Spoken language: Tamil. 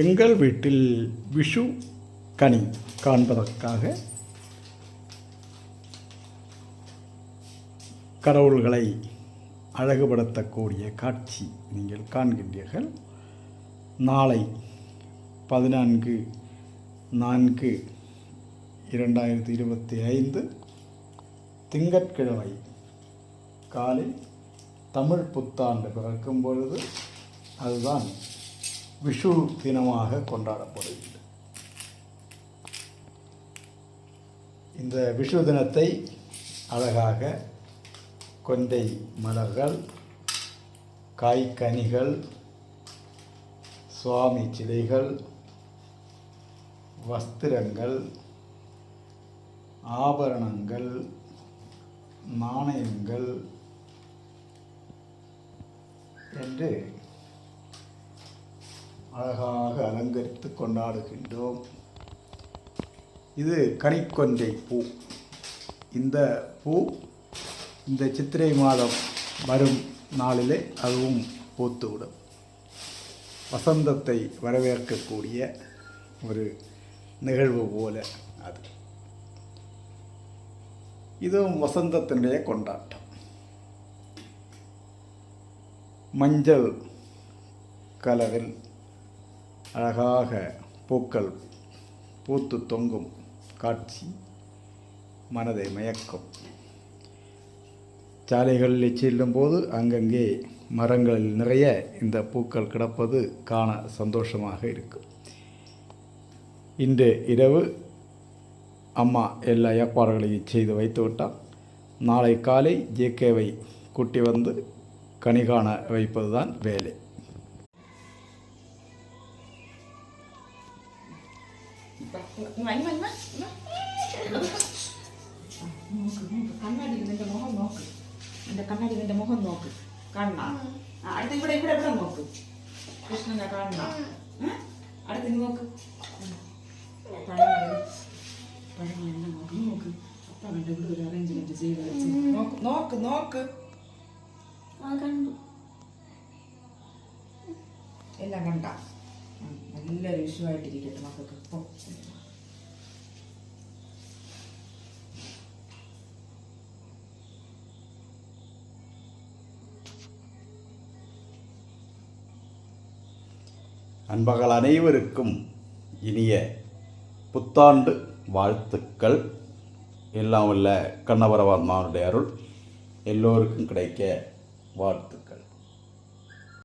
எங்கள் வீட்டில் விஷு கனி காண்பதற்காக கடவுள்களை அழகுபடுத்தக்கூடிய காட்சி நீங்கள் காண்கின்றீர்கள். நாளை பதினான்கு நான்கு இரண்டாயிரத்தி இருபத்தி ஐந்து திங்கட்கிழமை காலை தமிழ் புத்தாண்டு பிறக்கும் பொழுது அதுதான் விஷு தினமாக கொண்டாடப்படுகிறது. இந்த விஷு தினத்தை அழகாக கொண்டை மலர்கள் காய்கனிகள் சுவாமி சிலைகள் வஸ்திரங்கள் ஆபரணங்கள் நாணயங்கள் என்று அழகாக அலங்கரித்து கொண்டாடுகின்றோம். இது கனிக்கொஞ்சை பூ. இந்த பூ இந்த சித்திரை மாதம் வரும் நாளிலே அதுவும் பூத்துவிடும். வசந்தத்தை வரவேற்கக்கூடிய ஒரு நிகழ்வு போல அது. இதுவும் வசந்தத்தினுடைய கொண்டாட்டம். மஞ்சள் கலரில் அழகாக பூக்கள் பூத்து தொங்கும் காட்சி மனதை மயக்கும். சாலைகளில் செல்லும்போது அங்கங்கே மரங்களில் நிறைய இந்த பூக்கள் கிடப்பது காண சந்தோஷமாக இருக்கும் இன்று இரவு அம்மா எல்லா ஏற்பாடுகளையும் செய்து வைத்துவிட்டால் நாளை காலை ஜேகேவை கூட்டி வந்து கணிகாண வைப்பதுதான் வேலை. ഇങ്ങ് ഇങ്ങ്. നോക്ക് നോക്ക് കണ്ണാടിയിൽ നിന്റെ മുഖം നോക്ക് എന്റെ കണ്ണാടി നിന്റെ മുഖം നോക്ക് കണ്ണ അടുത്ത് ഇവിടെ ഇവിടെ ഇവിടെ നോക്ക് കൃഷ്ണന്റെ കണ്ണ? അടുത്ത് നോക്ക് പഴങ്ങൾ പഴങ്ങളെല്ലാം നോക്ക് നോക്ക് അപ്പ ഇവിടെ ഒരു അറേഞ്ച്മെന്റ് ചെയ്ത് വെച്ച് നോക്ക് നോക്ക് നോക്ക് എല്ലാം കണ്ട നല്ലൊരു വിഷുവായിട്ടിരിക്കട്ടെ മക്കൾക്ക് പോ. அன்பர்கள் அனைவருக்கும் இனிய புத்தாண்டு வாழ்த்துக்கள் எல்லாம் உள்ள கண்ணபரமாத்மாவுடைய அருள் எல்லோருக்கும் கிடைக்க வாழ்த்துக்கள்